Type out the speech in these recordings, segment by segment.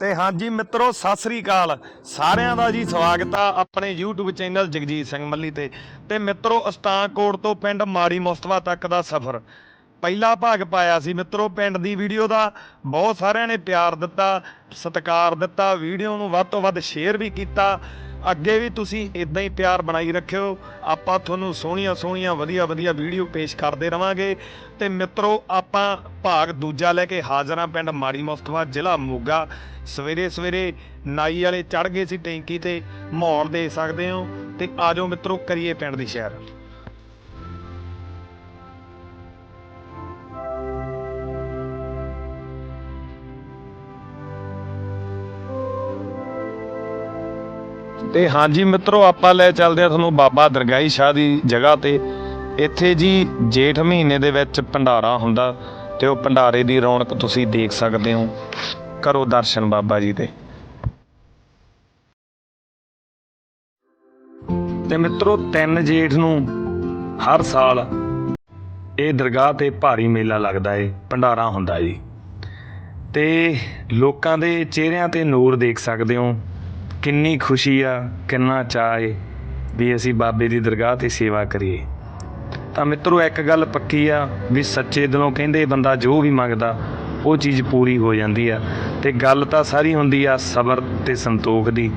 ਤੇ ਹਾਂਜੀ ਮਿੱਤਰੋ, ਸਤਿ ਸ੍ਰੀ ਅਕਾਲ। ਸਾਰਿਆਂ ਦਾ ਜੀ ਸਵਾਗਤ ਆ ਆਪਣੇ YouTube ਚੈਨਲ ਜਗਜੀਤ ਸਿੰਘ ਮੱਲੀ ਤੇ। ਤੇ ਮਿੱਤਰੋ ਅਸਤਾਨਕੋਟ ਤੋਂ ਪਿੰਡ ਮਾੜੀ ਮੁਸਤਫਾ ਤੱਕ ਦਾ ਸਫ਼ਰ। ਪਹਿਲਾ ਭਾਗ ਪਾਇਆ ਸੀ ਮਿੱਤਰੋ, ਪਿੰਡ ਦੀ ਵੀਡੀਓ ਦਾ। ਬਹੁਤ ਸਾਰਿਆਂ ਨੇ ਪਿਆਰ ਦਿੱਤਾ, ਸਤਿਕਾਰ ਦਿੱਤਾ, ਵੀਡੀਓ ਨੂੰ ਵੱਧ ਤੋਂ ਵੱਧ ਸ਼ੇਅਰ ਵੀ ਕੀਤਾ। ਅੱਗੇ ਵੀ ਤੁਸੀਂ ਇਦਾਂ ਹੀ ਪਿਆਰ ਬਣਾਈ ਰੱਖਿਓ। ਆਪਾਂ ਤੁਹਾਨੂੰ ਸੋਹਣੀਆਂ ਸੋਹਣੀਆਂ, ਵਧੀਆ ਵਧੀਆ ਵੀਡੀਓ ਪੇਸ਼ ਕਰਦੇ ਰਵਾਂਗੇ। ਤੇ ਮਿੱਤਰੋ, ਆਪਾਂ ਭਾਗ ਦੂਜਾ ਲੈ ਕੇ ਹਾਜ਼ਰ ਹਾਂ ਪਿੰਡ ਮਾੜੀ ਮੁਸਤਫਾ, ਜ਼ਿਲ੍ਹਾ ਮੋਗਾ। ਸਵੇਰੇ ਸਵੇਰੇ ਨਾਈ ਵਾਲੇ ਚੜ ਗਏ ਸੀ ਟੈਂਕੀ ਤੇ ਮਾਹੌਲ ਦੇ ਸਕਦੇ ਹੋ। ਤੇ ਆਜੋ ਮਿੱਤਰੋ, ਕਰੀਏ ਪਿੰਡ ਦੀ ਸ਼ਹਿਰ ਤੇ ਹਾਂਜੀ ਮਿੱਤਰੋ, ਆਪਾਂ ਲੈ ਚੱਲਦੇ ਆ ਤੁਹਾਨੂੰ ਬਾਬਾ ਦਰਗਾਹੀ ਸ਼ਾਹ ਦੀ ਜਗ੍ਹਾ ਤੇ। ਇੱਥੇ ਜੀ ਜੇਠ ਮਹੀਨੇ ਦੇ ਵਿੱਚ ਭੰਡਾਰਾ ਹੁੰਦਾ ਤੇ ਉਹ ਭੰਡਾਰੇ ਦੀ ਰੌਣਕ ਤੁਸੀਂ ਦੇਖ ਸਕਦੇ ਹੋ। ਕਰੋ ਦਰਸ਼ਨ ਬਾਬਾ ਜੀ ਦੇ। ਤੇ ਮਿੱਤਰੋ 3 ਜੇਠ ਨੂੰ ਹਰ ਸਾਲ ਇਹ ਦਰਗਾਹ ਤੇ ਭਾਰੀ ਮੇਲਾ ਲੱਗਦਾ ਏ, ਭੰਡਾਰਾ ਹੁੰਦਾ ਜੀ। ਤੇ ਲੋਕਾਂ ਦੇ ਚਿਹਰਿਆਂ ਤੇ ਨੂਰ ਦੇਖ ਸਕਦੇ ਹੋ। ਕਿੰਨੀ ਖੁਸ਼ੀ ਆ, ਕਿੰਨਾ ਚਾਅ ਏ ਵੀ ਅਸੀਂ ਬਾਬੇ ਦੀ ਦਰਗਾਹ ਤੇ ਸੇਵਾ ਕਰੀਏ। ਤਾਂ ਮਿੱਤਰੋ, ਇੱਕ ਗੱਲ ਪੱਕੀ ਆ ਵੀ ਸੱਚੇ ਦਿਲੋਂ ਕਹਿੰਦੇ ਬੰਦਾ ਜੋ ਵੀ ਮੰਗਦਾ, ਉਹ ਚੀਜ਼ ਪੂਰੀ ਹੋ ਜਾਂਦੀ ਆ ਤੇ ਗੱਲ ਤਾਂ ਸਾਰੀ ਹੁੰਦੀ ਆ ਸਬਰ ਤੇ ਸੰਤੋਖ ਦੀ।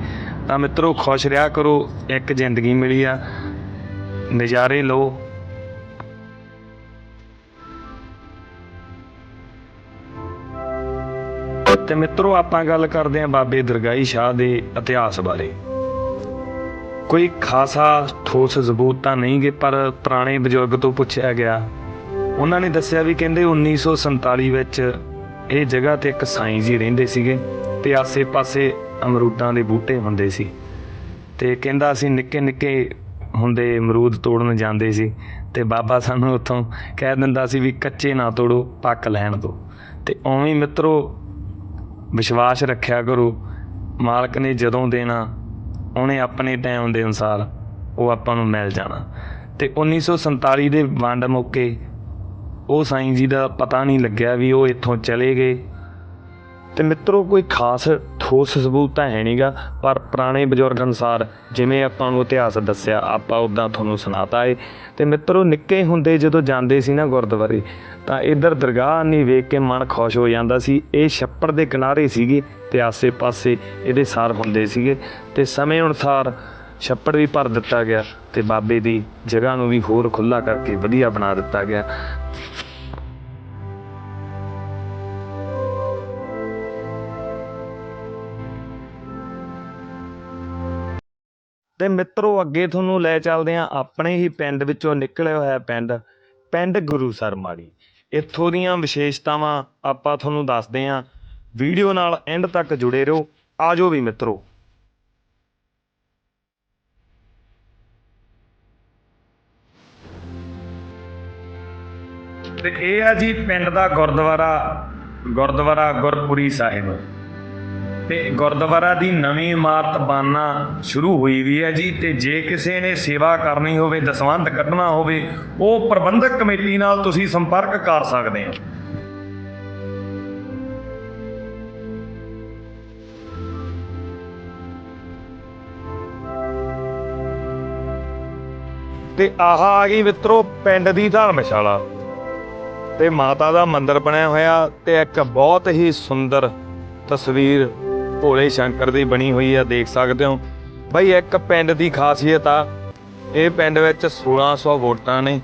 ਤਾਂ ਮਿੱਤਰੋ, ਖੁਸ਼ ਰਿਹਾ ਕਰੋ, ਇੱਕ ਜ਼ਿੰਦਗੀ ਮਿਲੀ ਆ। ਨਜ਼ਾਰੇ ਲਓ ਤੇ ਮਿੱਤਰੋ, ਆਪਾਂ ਗੱਲ ਕਰਦੇ ਹਾਂ ਬਾਬੇ ਦਰਗਾਹੀ ਸ਼ਾਹ ਦੇ ਇਤਿਹਾਸ ਬਾਰੇ। ਕੋਈ ਖਾਸਾ ਠੋਸ ਸਬੂਤ ਤਾਂ ਨਹੀਂ ਗੇ, ਪਰ ਪੁਰਾਣੇ ਬਜ਼ੁਰਗ ਤੋਂ ਪੁੱਛਿਆ ਗਿਆ। ਉਹਨਾਂ ਨੇ ਦੱਸਿਆ ਵੀ ਕਹਿੰਦੇ 1947 ਵਿੱਚ ਇਹ ਜਗ੍ਹਾ ਤੇ ਇੱਕ ਸਾਈਂ ਜੀ ਰਹਿੰਦੇ ਸੀਗੇ ਤੇ ਆਸੇ-ਪਾਸੇ ਅਮਰੂਦਾਂ ਦੇ ਬੂਟੇ ਹੁੰਦੇ ਸੀ। ਤੇ ਕਹਿੰਦਾ ਅਸੀਂ ਨਿੱਕੇ ਨਿੱਕੇ ਹੁੰਦੇ ਅਮਰੂਦ ਤੋੜਨ ਜਾਂਦੇ ਸੀ ਤੇ ਬਾਬਾ ਸਾਨੂੰ ਉੱਥੋਂ ਕਹਿ ਦਿੰਦਾ ਸੀ ਵੀ ਕੱਚੇ ਨਾ ਤੋੜੋ, ਪੱਕ ਲੈਣ ਦਿਓ ਤੇ ਉਵੇਂ ਹੀ ਮਿੱਤਰੋ ਵਿਸ਼ਵਾਸ ਰੱਖਿਆ ਕਰੋ। ਮਾਲਕ ਨੇ ਜਦੋਂ ਦੇਣਾ, ਉਹਨੇ ਆਪਣੇ ਟਾਈਮ ਦੇ ਅਨੁਸਾਰ ਉਹ ਆਪਾਂ ਨੂੰ ਮਿਲ ਜਾਣਾ। ਤੇ 1947 ਦੇ ਵੰਡ ਮੌਕੇ ਉਹ ਸਾਈਂ ਜੀ ਦਾ ਪਤਾ ਨਹੀਂ ਲੱਗਿਆ ਵੀ ਉਹ ਇੱਥੋਂ ਚਲੇ ਗਏ। ਤੇ ਮਿੱਤਰੋ, ਕੋਈ ਖਾਸ ਠੋਸ ਸਬੂਤ ਤਾਂ ਹੈ ਨਹੀਂਗਾ ਪਰ ਪੁਰਾਣੇ ਬਜ਼ੁਰਗ ਅਨੁਸਾਰ ਜਿਵੇਂ ਆਪਾਂ ਨੂੰ ਇਤਿਹਾਸ ਦੱਸਿਆ, ਆਪਾਂ ਉੱਦਾਂ ਤੁਹਾਨੂੰ ਸੁਣਾਤਾ ਏ। ਅਤੇ ਮਿੱਤਰੋ, ਨਿੱਕੇ ਹੁੰਦੇ ਜਦੋਂ ਜਾਂਦੇ ਸੀ ਨਾ ਗੁਰਦੁਆਰੇ, ਤਾਂ ਇੱਧਰ ਦਰਗਾਹ ਨਹੀਂ ਵੇਖ ਕੇ ਮਨ ਖੁਸ਼ ਹੋ ਜਾਂਦਾ ਸੀ। ਇਹ ਛੱਪੜ ਦੇ ਕਿਨਾਰੇ ਸੀਗੇ ਅਤੇ ਆਸੇ-ਪਾਸੇ ਇਹਦੇ ਸਾਰ ਹੁੰਦੇ ਸੀਗੇ। ਅਤੇ ਸਮੇਂ ਅਨੁਸਾਰ ਛੱਪੜ ਵੀ ਭਰ ਦਿੱਤਾ ਗਿਆ ਅਤੇ ਬਾਬੇ ਦੀ ਜਗ੍ਹਾ ਨੂੰ ਵੀ ਹੋਰ ਖੁੱਲ੍ਹਾ ਕਰਕੇ ਵਧੀਆ ਬਣਾ ਦਿੱਤਾ ਗਿਆ। ਤੇ ਮਿੱਤਰੋ, ਅੱਗੇ ਤੁਹਾਨੂੰ ਲੈ ਚੱਲਦੇ ਹਾਂ ਆਪਣੇ ਹੀ ਪਿੰਡ ਵਿੱਚੋਂ ਨਿਕਲਿਆ ਹੋਇਆ ਪਿੰਡ ਪਿੰਡ ਗੁਰੂਸਰ ਮਾੜੀ ਇੱਥੋਂ ਦੀਆਂ ਵਿਸ਼ੇਸ਼ਤਾਵਾਂ ਆਪਾਂ ਤੁਹਾਨੂੰ ਦੱਸਦੇ ਹਾਂ। ਵੀਡੀਓ ਨਾਲ ਐਂਡ ਤੱਕ ਜੁੜੇ ਰਹੋ। ਆਜੋ ਵੀ ਮਿੱਤਰੋ। ਤੇ ਇਹ ਆ ਜੀ ਪਿੰਡ ਦਾ ਗੁਰਦੁਆਰਾ ਗੁਰਦੁਆਰਾ ਗੁਰਪੁਰੀ ਸਾਹਿਬ। ਤੇ ਗੁਰਦੁਆਰਾ ਦੀ ਨਵੀਂ ਇਮਾਰਤ ਬਣਨਾ ਸ਼ੁਰੂ ਹੋਈ ਵੀ ਹੈ ਜੀ। ਤੇ ਜੇ ਕਿਸੇ ਨੇ ਸੇਵਾ ਕਰਨੀ ਹੋਵੇ, ਦਸਵੰਧ ਕੱਢਣਾ ਹੋਵੇ, ਉਹ ਪ੍ਰਬੰਧਕ ਕਮੇਟੀ ਨਾਲ ਤੁਸੀਂ ਸੰਪਰਕ ਕਰ ਸਕਦੇ ਹੋ। ਤੇ ਆਹ ਆ ਗਈ ਮਿੱਤਰੋ, ਪਿੰਡ ਦੀ ਧਰਮਸ਼ਾਲਾ। ਤੇ ਮਾਤਾ ਦਾ ਮੰਦਿਰ ਬਣਿਆ ਹੋਇਆ ਤੇ ਇੱਕ ਬਹੁਤ ਹੀ ਸੁੰਦਰ ਤਸਵੀਰ ਭੋਲੇ ਸ਼ੰਕਰ ਦੀ ਬਣੀ ਹੋਈ ਆ, ਦੇਖ ਸਕਦੇ ਹੋ। ਬਈ ਇੱਕ ਪਿੰਡ ਦੀ ਖਾਸੀਅਤ ਆ, ਇਹ ਪਿੰਡ ਵਿੱਚ 1600 ਵੋਟਾਂ ਨੇ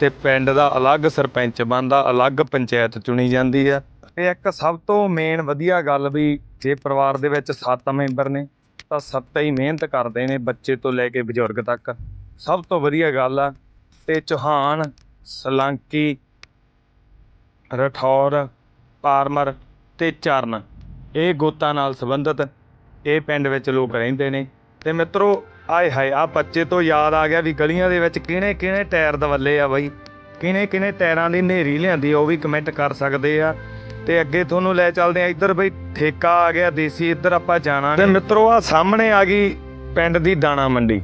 ਤੇ ਪਿੰਡ ਦਾ ਅਲੱਗ ਸਰਪੰਚ ਬਣਦਾ, ਅਲੱਗ ਪੰਚਾਇਤ ਚੁਣੀ ਜਾਂਦੀ ਆ। ਇਹ ਇੱਕ ਸਭ ਤੋਂ ਮੇਨ ਵਧੀਆ ਗੱਲ ਵੀ ਜੇ ਪਰਿਵਾਰ ਦੇ ਵਿੱਚ 7 ਮੈਂਬਰ ਨੇ, ਤਾਂ ਸੱਤ ਹੀ ਮਿਹਨਤ ਕਰਦੇ ਨੇ ਬੱਚੇ ਤੋਂ ਲੈ ਕੇ ਬਜ਼ੁਰਗ ਤੱਕ। ਸਭ ਤੋਂ ਵਧੀਆ ਗੱਲ ਆ, ਤੇ ਚੌਹਾਨ, ਸਲਾਂਕੀ, ਰਠੌਰ, ਪਾਰਮਰ ਤੇ ਚਰਨ। ਇਹ ਗੋਤਾਂ ਨਾਲ ਸੰਬੰਧਿਤ ਇਹ ਪਿੰਡ ਵਿੱਚ ਲੋਕ ਰਹਿੰਦੇ ਨੇ। ਅਤੇ ਮਿੱਤਰੋ, ਆਏ ਹਾਏ, ਆਹ ਬੱਚੇ ਤੋਂ ਯਾਦ ਆ ਗਿਆ ਵੀ ਗਲੀਆਂ ਦੇ ਵਿੱਚ ਕਿਹਨੇ ਕਿਹਨੇ ਟਾਇਰ ਦਵੱਲੇ ਆ ਬਾਈ। ਕਿਹਨੇ ਕਿਹਨੇ ਟਾਇਰਾਂ ਦੀ ਨੇਰੀ ਲਿਆਂਦੀ ਆ, ਉਹ ਵੀ ਕਮੈਂਟ ਕਰ ਸਕਦੇ ਆ। ਤੇ ਅੱਗੇ ਤੁਹਾਨੂੰ ਲੈ ਚੱਲਦੇ ਆ, ਇੱਧਰ ਬਈ ਠੇਕਾ ਆ ਗਿਆ, ਦੇਸੀ, ਇੱਧਰ ਆਪਾਂ ਜਾਣਾ। ਤੇ ਮਿੱਤਰੋ ਆ ਸਾਹਮਣੇ ਆ ਗਈ ਪਿੰਡ ਦੀ ਦਾਣਾ ਮੰਡੀ।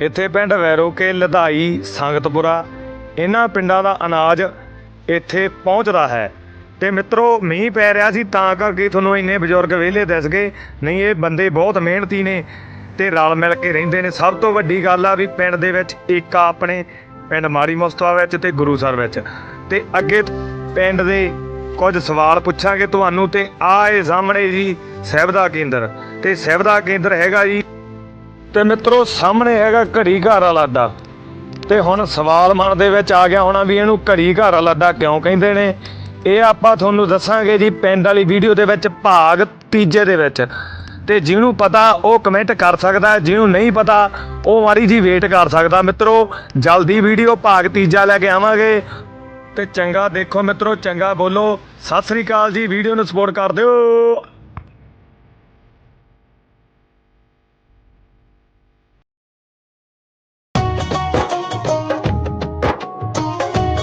ਇੱਥੇ ਪਿੰਡ ਵੈਰੋਕੇ ਲਧਾਈ, ਸੰਗਤਪੁਰਾ, ਇਹਨਾਂ ਪਿੰਡਾਂ ਦਾ ਅਨਾਜ ਇੱਥੇ ਪਹੁੰਚਦਾ ਹੈ। ਤੇ ਮਿੱਤਰੋ, ਮੀਂਹ ਪੈ ਰਿਹਾ ਸੀ, ਤਾਂ ਕਰਕੇ ਤੁਹਾਨੂੰ ਇੰਨੇ ਬਜ਼ੁਰਗ ਵਿਹਲੇ ਦਿਸ ਗਏ। ਨਹੀਂ, ਇਹ ਬੰਦੇ ਬਹੁਤ ਮਿਹਨਤੀ ਨੇ ਤੇ ਰਲ ਮਿਲ ਕੇ ਰਹਿੰਦੇ ਨੇ। ਸਭ ਤੋਂ ਵੱਡੀ ਗੱਲ ਆ ਵੀ ਪਿੰਡ ਦੇ ਵਿੱਚ ਇੱਕ ਆਪਣੇ ਪਿੰਡ ਮਾਰੀ ਮੁਸਤਫਾ ਵਿੱਚ ਤੇ ਗੁਰੂਸਰ ਵਿੱਚ। ਤੇ ਅੱਗੇ ਪਿੰਡ ਦੇ ਕੁਝ ਸਵਾਲ ਪੁੱਛਾਂਗੇ ਤੁਹਾਨੂੰ ਤੇ ਆ ਇਹ ਸਾਹਮਣੇ ਜੀ ਸਹਿਬਦਾ ਕੇਂਦਰ। ਤੇ ਸਹਿਬਦਾ ਕੇਂਦਰ ਹੈਗਾ ਜੀ, ਤੇ ਮਿੱਤਰੋ, ਸਾਹਮਣੇ ਹੈਗਾ ਘੜੀ ਘਰ ਵਾਲਾ ਅੱਡਾ। ਤੇ ਹੁਣ ਸਵਾਲ ਮਨ ਦੇ ਵਿੱਚ ਆ ਗਿਆ ਹੋਣਾ ਵੀ ਇਹਨੂੰ ਘੜੀ ਘਰ ਵਾਲਾ ਅੱਡਾ ਕਿਉਂ ਕਹਿੰਦੇ ਨੇ? ਇਹ ਆਪਾਂ ਤੁਹਾਨੂੰ ਦੱਸਾਂਗੇ ਜੀ ਪਿੰਡ ਵਾਲੀ ਵੀਡੀਓ ਦੇ ਵਿੱਚ ਭਾਗ ਤੀਜੇ ਦੇ ਵਿੱਚ। ਤੇ ਜਿਹਨੂੰ ਪਤਾ ਉਹ ਕਮੈਂਟ ਕਰ ਸਕਦਾ, ਜਿਹਨੂੰ ਨਹੀਂ ਪਤਾ ਉਹ ਮਾਰੀ ਜੀ ਵੇਟ ਕਰ ਸਕਦਾ। ਮਿੱਤਰੋ, ਜਲਦੀ ਵੀਡੀਓ ਭਾਗ ਤੀਜਾ ਲੈ ਕੇ ਆਵਾਂਗੇ। ਤੇ ਚੰਗਾ ਦੇਖੋ ਮਿੱਤਰੋ, ਚੰਗਾ ਬੋਲੋ। ਸਤਿ ਸ੍ਰੀ ਅਕਾਲ ਜੀ, ਵੀਡੀਓ ਨੂੰ ਸਪੋਰਟ ਕਰ ਦਿਓ।